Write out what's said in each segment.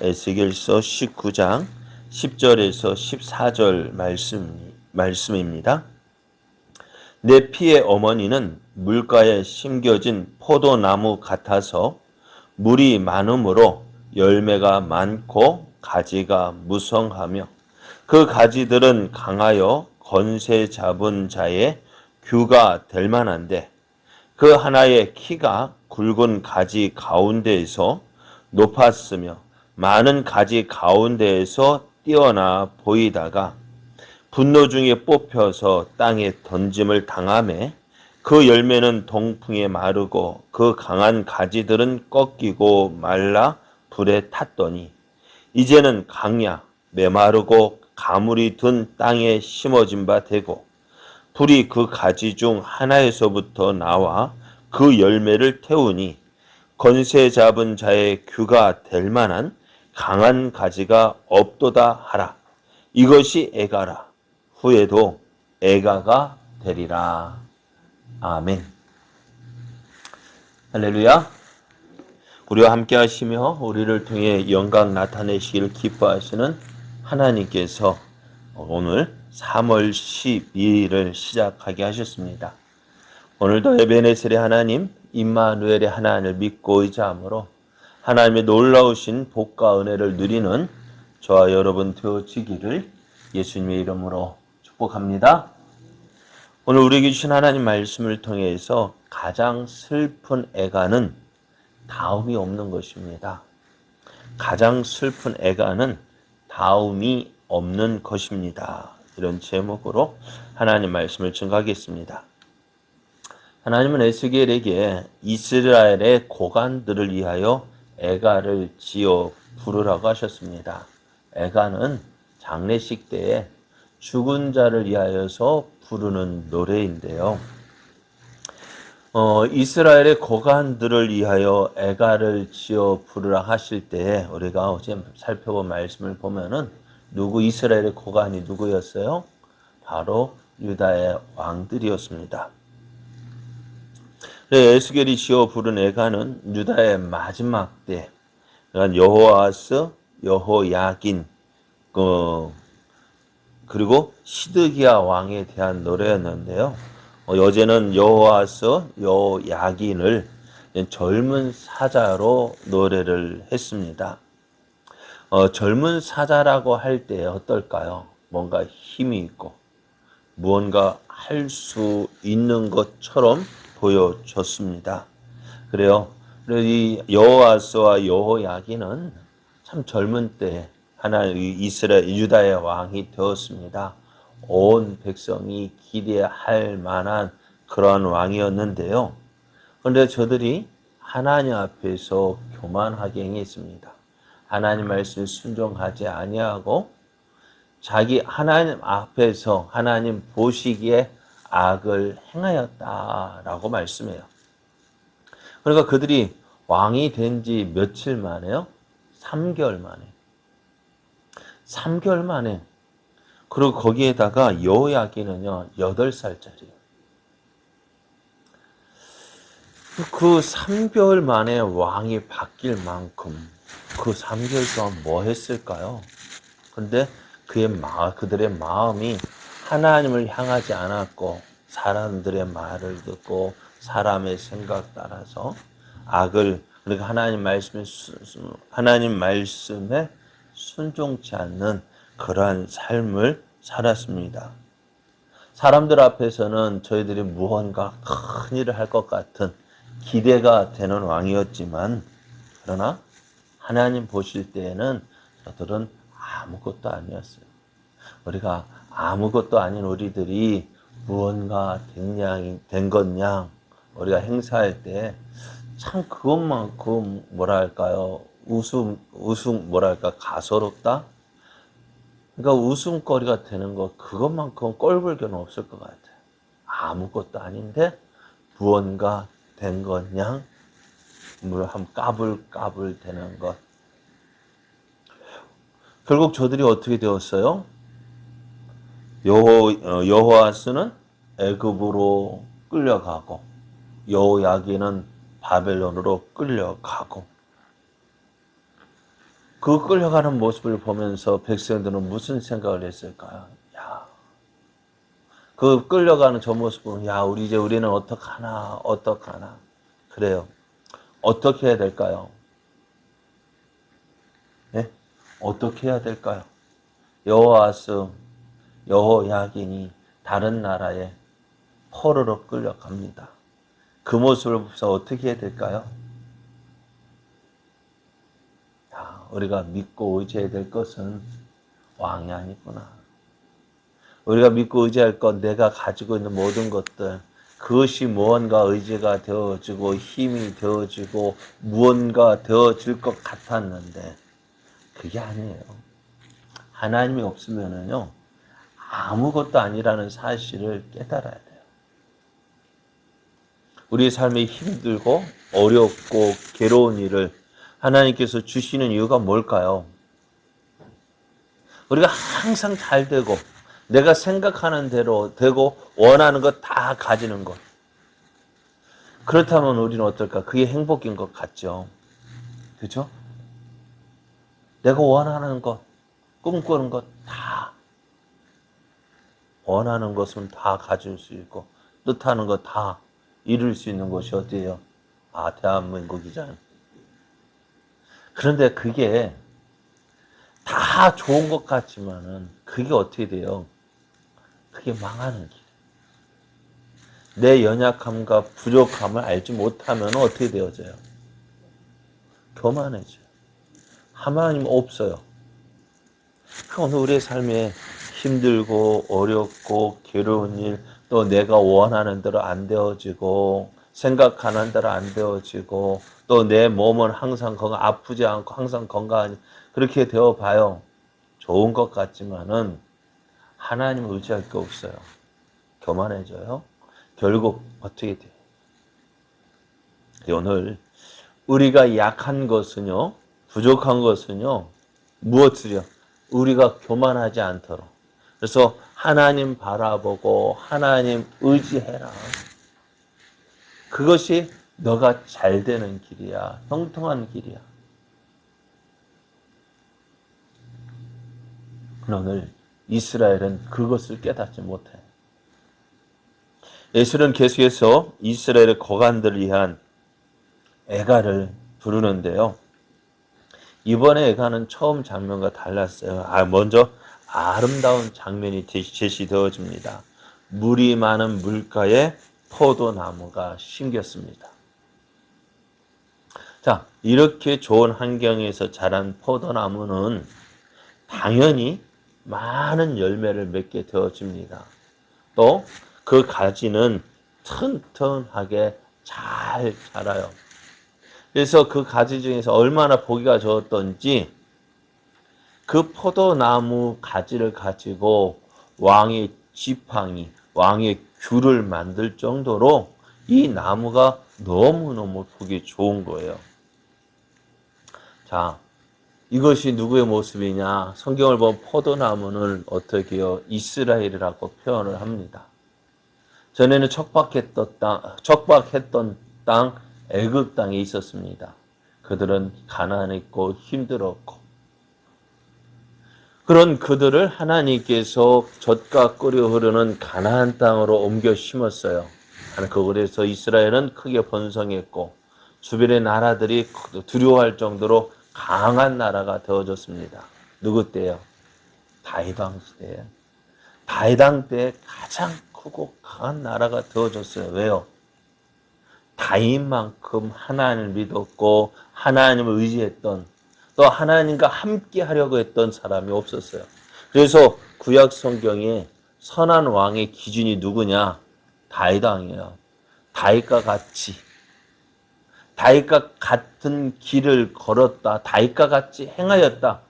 에스겔서 19장 10절에서 14절 말씀 말씀입니다. 내 피의 어머니는 물가에 심겨진 포도나무 같아서 물이 많으므로 열매가 많고 가지가 무성하며 그 가지들은 강하여 건세 잡은 자의 규가 될 만한데 그 하나의 키가 굵은 가지 가운데에서 높았으며 많은 가지 가운데에서 뛰어나 보이다가 분노 중에 뽑혀서 땅에 던짐을 당함에 그 열매는 동풍에 마르고 그 강한 가지들은 꺾이고 말라 불에 탔더니 이제는 강야 메마르고 가물이 든 땅에 심어진 바 되고 불이 그 가지 중 하나에서부터 나와 그 열매를 태우니 건세 잡은 자의 규가 될 만한 강한 가지가 없도다 하라. 이것이 애가라. 후에도 애가가 되리라. 아멘. 할렐루야. 우리와 함께 하시며 우리를 통해 영광 나타내시기를 기뻐하시는 하나님께서 오늘 3월 12일을 시작하게 하셨습니다. 오늘도 에베네셀의 하나님, 임마누엘의 하나님을 믿고 의지함으로 하나님의 놀라우신 복과 은혜를 누리는 저와 여러분 되어지기를 예수님의 이름으로 축복합니다. 오늘 우리에게 주신 하나님 말씀을 통해서 가장 슬픈 애가는 다음이 없는 것입니다. 가장 슬픈 애가는 다음이 없는 것입니다. 이런 제목으로 하나님 말씀을 증가하겠습니다. 하나님은 에스겔에게 이스라엘의 고관들을 위하여 애가를 지어 부르라고 하셨습니다. 애가는 장례식 때에 죽은 자를 위하여서 부르는 노래인데요. 어, 이스라엘의 고관들을 위하여 애가를 지어 부르라 하실 때 우리가 어제 살펴본 말씀을 보면은 누구 이스라엘의 고관이 누구였어요? 바로 유다의 왕들이었습니다. 에스겔이 지어 부른 애가는 유다의 마지막 때, 그러니까 여호아스, 여호야긴, 그, 그리고 시드기야 왕에 대한 노래였는데요. 어, 여제는 여호아스, 여호야긴을 젊은 사자로 노래를 했습니다. 어, 젊은 사자라고 할 때 어떨까요? 뭔가 힘이 있고 무언가 할 수 있는 것처럼 보여줬습니다. 그래요. 이 여호와스와 여호야기는 참 젊은 때 하나 이스라엘 유다의 왕이 되었습니다. 온 백성이 기대할 만한 그러한 왕이었는데요. 그런데 저들이 하나님 앞에서 교만하게 행했습니다. 하나님 말씀 순종하지 아니하고 자기 하나님 앞에서 하나님 보시기에 악을 행하였다라고 말씀해요. 그러니까 그들이 왕이 된 지 며칠 만에요? 3개월 만에. 3개월 만에. 그리고 거기에다가 여호야기는요, 8살짜리예요. 그 3개월 만에 왕이 바뀔 만큼 그 3개월 동안 뭐 했을까요? 근데 그의 마, 그들의 마음이 하나님을 향하지 않았고 사람들의 말을 듣고 사람의 생각 따라서 악을 그러니까 하나님 말씀에 하나님 말씀에 순종치 않는 그러한 삶을 살았습니다. 사람들 앞에서는 저희들이 무언가 큰 일을 할 것 같은 기대가 되는 왕이었지만 그러나 하나님 보실 때에는 저들은 아무것도 아니었어요. 우리가 아무것도 아닌 우리들이 무언가 된, 된 것냥 우리가 행사할 때 참 그것만큼 뭐랄까요? 웃음 웃음 뭐랄까? 가소롭다? 그러니까 웃음거리가 되는 것 그것만큼 꼴불견은 없을 것 같아요. 아무것도 아닌데 무언가 된 것냥 물한 까불까불 되는 것. 결국 저들이 어떻게 되었어요? 여호 어, 여호아스는 애굽으로 끌려가고 여호야기는 바벨론으로 끌려가고 그 끌려가는 모습을 보면서 백성들은 무슨 생각을 했을까요? 야, 그 끌려가는 저 모습은 야, 우리 이제 우리는 어떡하나, 어떡하나. 그래요. 어떻게 해야 될까요? 예? 어떻게 해야 될까요? 여호와스 여호야긴이 다른 나라에 포로로 끌려갑니다. 그 모습을 보면서 어떻게 해야 될까요? 야, 우리가 믿고 의지해야 될 것은 왕이 아니구나. 우리가 믿고 의지할 것, 내가 가지고 있는 모든 것들, 그것이 무언가 의지가 되어지고 힘이 되어지고 무언가 되어질 것 같았는데 그게 아니에요. 하나님이 없으면은요 아무것도 아니라는 사실을 깨달아야 돼요. 우리 삶이 힘들고 어렵고 괴로운 일을 하나님께서 주시는 이유가 뭘까요? 우리가 항상 잘 되고 내가 생각하는 대로 되고 원하는 것 다 가지는 것. 그렇다면 우리는 어떨까? 그게 행복인 것 같죠. 그죠? 내가 원하는 것, 꿈꾸는 것 다 원하는 것은 다 가질 수 있고 뜻하는 것 다 이룰 수 있는 곳이 어디예요? 아, 대한민국이잖아요. 그런데 그게 다 좋은 것 같지만은 그게 어떻게 돼요? 그게 망하는 길. 내 연약함과 부족함을 알지 못하면 어떻게 되어져요? 교만해져요. 하나님 없어요. 그 오늘 우리의 삶에 힘들고 어렵고 괴로운 일, 또 내가 원하는 대로 안 되어지고 생각하는 대로 안 되어지고 또 내 몸은 항상 건강 아프지 않고 항상 건강하니 그렇게 되어 봐요. 좋은 것 같지만은 하나님을 의지할 게 없어요. 교만해져요. 결국 어떻게 돼요? 오늘 우리가 약한 것은요, 부족한 것은요, 무엇을요? 우리가 교만하지 않도록. 그래서 하나님 바라보고 하나님 의지해라. 그것이 너가 잘 되는 길이야. 형통한 길이야. 오늘 이스라엘은 그것을 깨닫지 못해. 예수는 계속해서 이스라엘의 거간들을 위한 애가를 부르는데요. 이번에 애가는 처음 장면과 달랐어요. 아, 먼저 아름다운 장면이 제시되어집니다. 물이 많은 물가에 포도나무가 심겼습니다. 자, 이렇게 좋은 환경에서 자란 포도나무는 당연히 많은 열매를 맺게 되어집니다. 또 그 가지는 튼튼하게 잘 자라요. 그래서 그 가지 중에서 얼마나 보기가 좋았던지 그 포도나무 가지를 가지고 왕의 지팡이, 왕의 귤을 만들 정도로 이 나무가 너무너무 보기 좋은 거예요. 자, 이것이 누구의 모습이냐? 성경을 보면 포도나무는 어떻게요? 이스라엘이라고 표현을 합니다. 전에는 척박했던 땅, 척박했던 땅, 애굽 땅에 있었습니다. 그들은 가난했고 힘들었고 그런 그들을 하나님께서 젖과 끓여 흐르는 가나안 땅으로 옮겨 심었어요. 그래서 이스라엘은 크게 번성했고 주변의 나라들이 두려워할 정도로 강한 나라가 되어졌습니다. 누구 때요? 다이방 시대에. 다이당 때 가장 크고 강한 나라가 되어졌어요. 왜요? 다인만큼 하나님을 믿었고 하나님을 의지했던 또 하나님과 함께 하려고 했던 사람이 없었어요. 그래서 구약 성경에 선한 왕의 기준이 누구냐? 다윗 왕이에요. 다윗과 같이 다윗과 같은 길을 걸었다. 다윗과 같이 행하였다.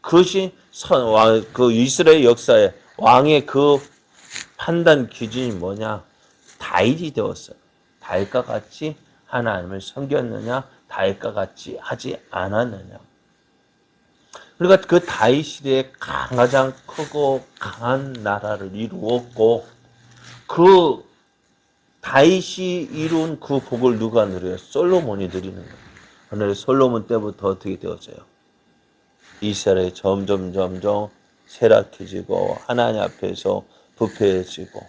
그것이 선, 그 이스라엘 역사에 왕의 그 판단 기준이 뭐냐? 다윗이 되었어요. 다윗과 같이 하나님을 섬겼느냐? 다윗과 같이 하지 않았느냐? 그러니까 그 다윗 시대에 가장 크고 강한 나라를 이루었고 그 다윗이 이룬 그 복을 누가 누려요? 솔로몬이 누리는 거예요. 오늘 솔로몬 때부터 어떻게 되어져요? 이스라엘이 점점 점점 쇠락해지고 하나님 앞에서 부패해지고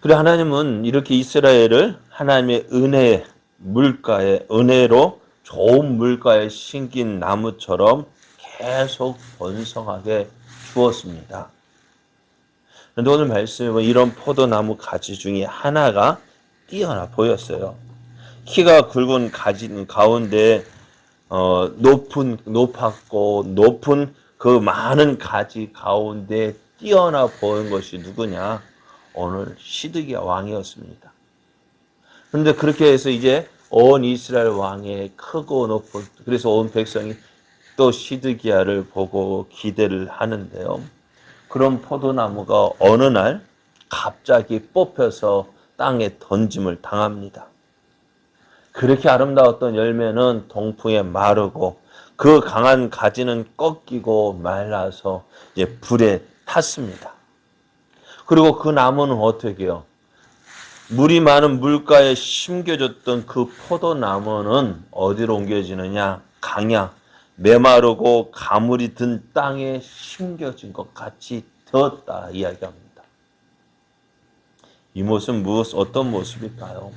그래 하나님은 이렇게 이스라엘을 하나님의 은혜 물가에 은혜로 좋은 물가에 심긴 나무처럼 계속 번성하게 주었습니다. 그런데 오늘 보면 이런 포도나무 가지 중에 하나가 뛰어나 보였어요. 키가 굵은 가지 가운데 어, 높은 높았고 높은 그 많은 가지 가운데 뛰어나 보인 것이 누구냐? 오늘 시드기야 왕이었습니다. 그런데 그렇게 해서 이제 온 이스라엘 왕의 크고 높은 그래서 온 백성이 또 시드기야를 보고 기대를 하는데요. 그런 포도나무가 어느 날 갑자기 뽑혀서 땅에 던짐을 당합니다. 그렇게 아름다웠던 열매는 동풍에 마르고 그 강한 가지는 꺾이고 말라서 이제 불에 탔습니다. 그리고 그 나무는 어떻게 해요? 물이 많은 물가에 심겨졌던 그 포도나무는 어디로 옮겨지느냐? 강야, 메마르고 가물이 든 땅에 심겨진 것 같이 되었다 이야기합니다. 이 모습 무엇 어떤 모습일까요?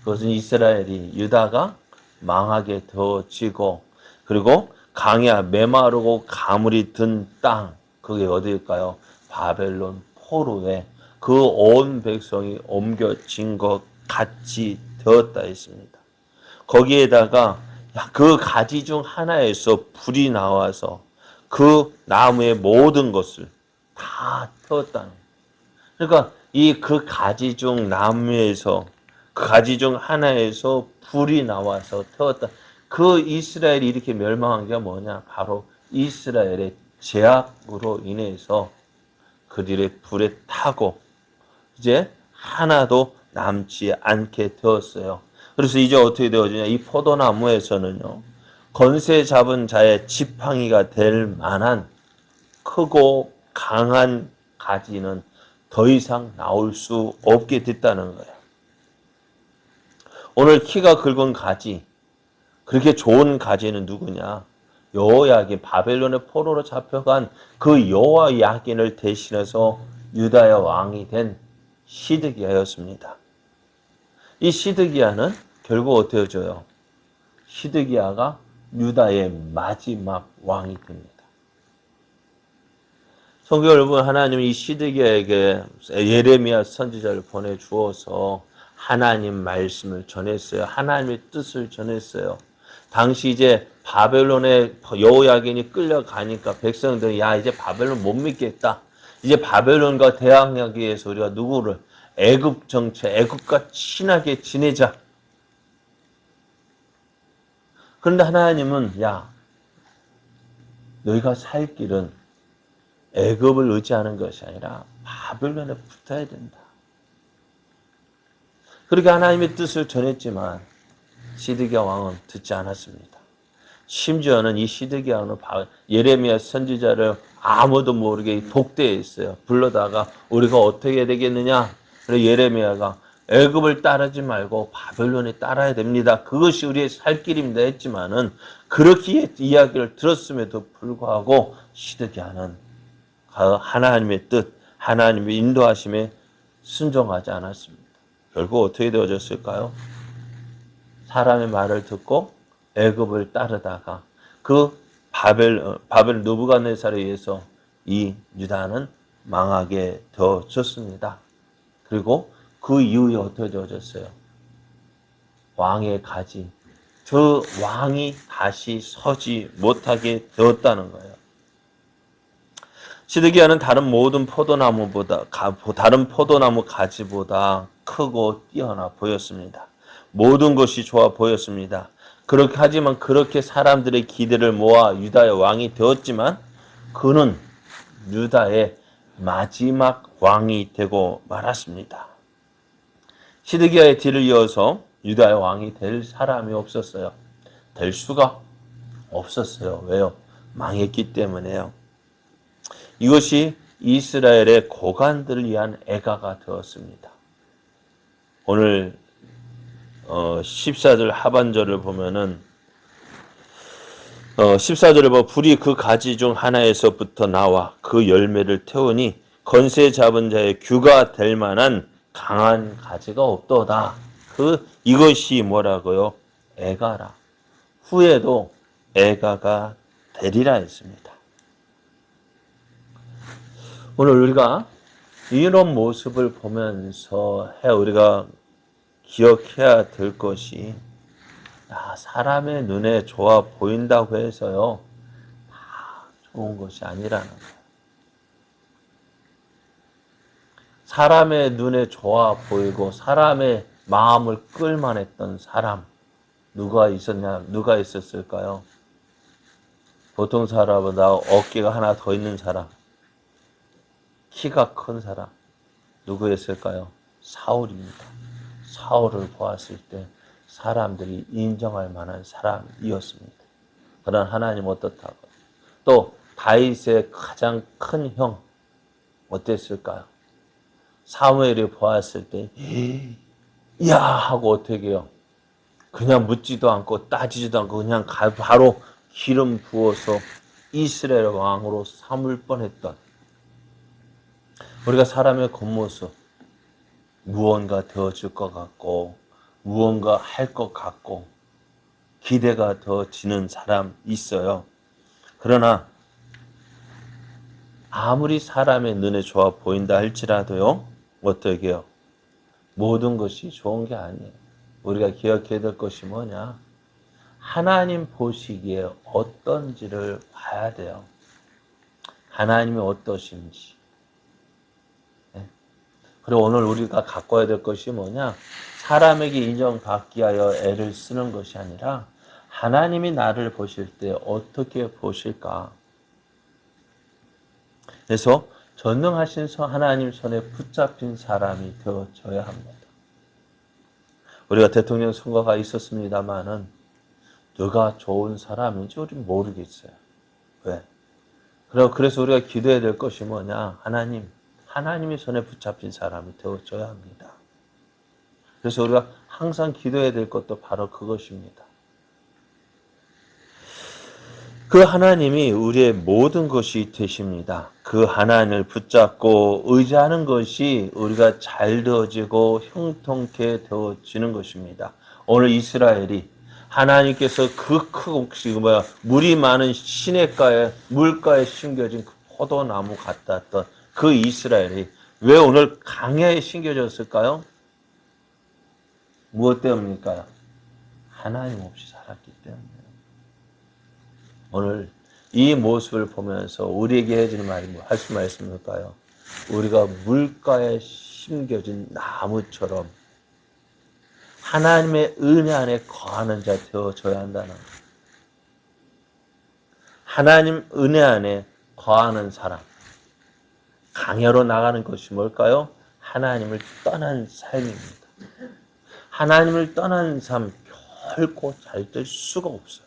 그것은 이스라엘이 유다가 망하게 되어지고 그리고 강야 메마르고 가물이 든 땅 그게 어디일까요? 바벨론 포로에 그 온 백성이 옮겨진 것 같이 되었다 했습니다. 거기에다가 그 가지 중 하나에서 불이 나와서 그 나무의 모든 것을 다 태웠다는 그러니까 이 그 가지 중 나무에서 그 가지 중 하나에서 불이 나와서 태웠다. 그 이스라엘이 이렇게 멸망한 게 뭐냐? 바로 이스라엘의 제약으로 인해서 그들의 불에 타고 이제 하나도 남지 않게 되었어요. 그래서 이제 어떻게 되어지냐? 이 포도나무에서는요, 건세 잡은 자의 지팡이가 될 만한 크고 강한 가지는 더 이상 나올 수 없게 됐다는 거예요. 오늘 키가 굵은 가지, 그렇게 좋은 가지는 누구냐? 여호야긴 바벨론의 포로로 잡혀간 그 여호와 야긴을 대신해서 유다의 왕이 된 시드기야였습니다. 이 시드기야는 결국 어떻게 해줘요? 시드기야가 유다의 마지막 왕이 됩니다. 성경 여러분 하나님이 이 시드기야에게 예레미야 선지자를 보내 주어서 하나님 말씀을 전했어요. 하나님의 뜻을 전했어요. 당시 이제 바벨론의 여호야긴이 끌려가니까 백성들이 야 이제 바벨론 못 믿겠다. 이제 바벨론과 대항하기 위해서 우리가 누구를 애굽 정체, 애굽과 친하게 지내자. 그런데 하나님은 야 너희가 살 길은 애굽을 의지하는 것이 아니라 바벨론에 붙어야 된다. 그렇게 하나님의 뜻을 전했지만 시드기야 왕은 듣지 않았습니다. 심지어는 이 시드기야 왕은 예레미야 선지자를 아무도 모르게 독대에 있어요. 불러다가 우리가 어떻게 되겠느냐? 그래 예레미야가 애굽을 따르지 말고 바벨론에 따라야 됩니다. 그것이 우리의 살 길입니다 했지만은 그렇게 이야기를 들었음에도 불구하고 시드기야는 하나님의 뜻, 하나님의 인도하심에 순종하지 않았습니다. 결국 어떻게 되어졌을까요? 사람의 말을 듣고 애굽을 따르다가 그 바벨 어, 바벨 누부갓네살에 의해서 이 유다는 망하게 되어졌습니다. 그리고 그 이후에 어떻게 되어졌어요? 왕의 가지. 그 왕이 다시 서지 못하게 되었다는 거예요. 시드기야는 다른 모든 포도나무보다 다른 포도나무 가지보다 크고 뛰어나 보였습니다. 모든 것이 좋아 보였습니다. 그렇게 하지만 그렇게 사람들의 기대를 모아 유다의 왕이 되었지만 그는 유다의 마지막 왕이 되고 말았습니다. 시드기야의 뒤를 이어서 유다의 왕이 될 사람이 없었어요. 될 수가 없었어요. 왜요? 망했기 때문에요. 이것이 이스라엘의 고관들을 위한 애가가 되었습니다. 오늘 어, 14절 하반절을 보면은 어, 14절에 뭐 불이 그 가지 중 하나에서부터 나와 그 열매를 태우니 건세 잡은 자의 규가 될 만한 강한 가지가 없도다. 그 이것이 뭐라고요? 애가라. 후에도 애가가 되리라 했습니다. 오늘 우리가 이런 모습을 보면서 해 우리가 기억해야 될 것이 아, 사람의 눈에 좋아 보인다고 해서요 다 좋은 것이 아니라는 거예요. 사람의 눈에 좋아 보이고 사람의 마음을 끌만했던 사람 누가 있었냐 누가 있었을까요? 보통 사람보다 어깨가 하나 더 있는 사람 키가 큰 사람 누구였을까요? 사울입니다. 사울을 보았을 때 사람들이 인정할 만한 사람이었습니다. 그런 하나님 어떻다고? 또 다윗의 가장 큰 형 어땠을까요? 사무엘이 보았을 때, 야 하고 어떻게 해요? 그냥 묻지도 않고 따지지도 않고 그냥 바로 기름 부어서 이스라엘 왕으로 삼을 뻔했던 우리가 사람의 겉모습 무언가 되어질 것 같고 무언가 할 것 같고 기대가 더 지는 사람 있어요. 그러나 아무리 사람의 눈에 좋아 보인다 할지라도요. 어떻게 해요? 모든 것이 좋은 게 아니에요. 우리가 기억해야 될 것이 뭐냐? 하나님 보시기에 어떤지를 봐야 돼요. 하나님이 어떠신지. 네. 그리고 오늘 우리가 갖고야 될 것이 뭐냐? 사람에게 인정받기 하여 애를 쓰는 것이 아니라 하나님이 나를 보실 때 어떻게 보실까? 그래서 전능하신 하나님 손에 붙잡힌 사람이 되어져야 합니다. 우리가 대통령 선거가 있었습니다만은 누가 좋은 사람인지 우리 모르겠어요. 왜? 그래서 우리가 기도해야 될 것이 뭐냐? 하나님, 하나님의 손에 붙잡힌 사람이 되어져야 합니다. 그래서 우리가 항상 기도해야 될 것도 바로 그것입니다. 그 하나님이 우리의 모든 것이 되십니다. 그 하나님을 붙잡고 의지하는 것이 우리가 잘 되어지고 형통케 되어지는 것입니다. 오늘 이스라엘이 하나님께서 그 크고 뭐야 물이 많은 시냇가에 물가에 심겨진 그 포도나무 같았던 그 이스라엘이 왜 오늘 강야에 심겨졌을까요? 무엇 때문일까요? 하나님 없이 살았기 때문에. 오늘 이 모습을 보면서 우리에게 해주는 말이 뭐, 할수 말씀일까요? 우리가 물가에 심겨진 나무처럼 하나님의 은혜 안에 거하는 자 되어져야 한다는 것. 하나님 은혜 안에 거하는 사람. 강야로 나가는 것이 뭘까요? 하나님을 떠난 삶입니다. 하나님을 떠난 삶 결코 잘 될 수가 없어요.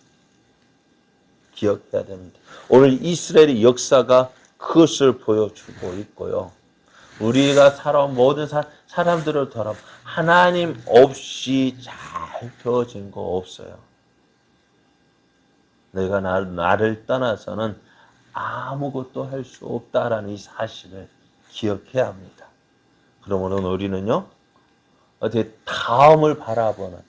기억해야 됩니다. 오늘 이스라엘의 역사가 그것을 보여주고 있고요. 우리가 살아온 모든 사, 사람들을 돌아 하나님 없이 잘 되어진 거 없어요. 내가 나, 나를 떠나서는 아무것도 할 수 없다라는 이 사실을 기억해야 합니다. 그러면 우리는요, 어떻게 다음을 바라보는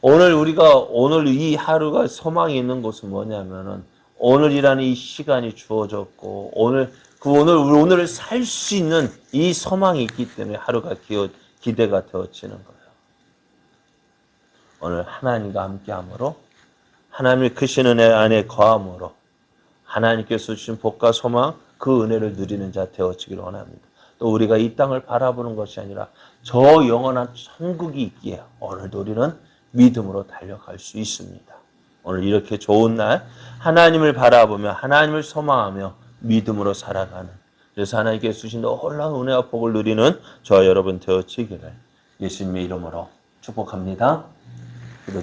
오늘 우리가 오늘 이 하루가 소망이 있는 것은 뭐냐면은 오늘이라는 이 시간이 주어졌고 오늘 그 오늘 오늘을 살 수 있는 이 소망이 있기 때문에 하루가 기어, 기대가 되어지는 거예요. 오늘 하나님과 함께함으로 하나님의 크신 은혜 안에 거함으로 하나님께서 주신 복과 소망 그 은혜를 누리는 자 되어지기를 원합니다. 또 우리가 이 땅을 바라보는 것이 아니라 저 영원한 천국이 있기에 오늘도 우리는 믿음으로 달려갈 수 있습니다. 오늘 이렇게 좋은 날 하나님을 바라보며 하나님을 소망하며 믿음으로 살아가는 그래서 하나님께 주신 놀라운 은혜와 복을 누리는 저 여러분 되어지기를 예수님의 이름으로 축복합니다.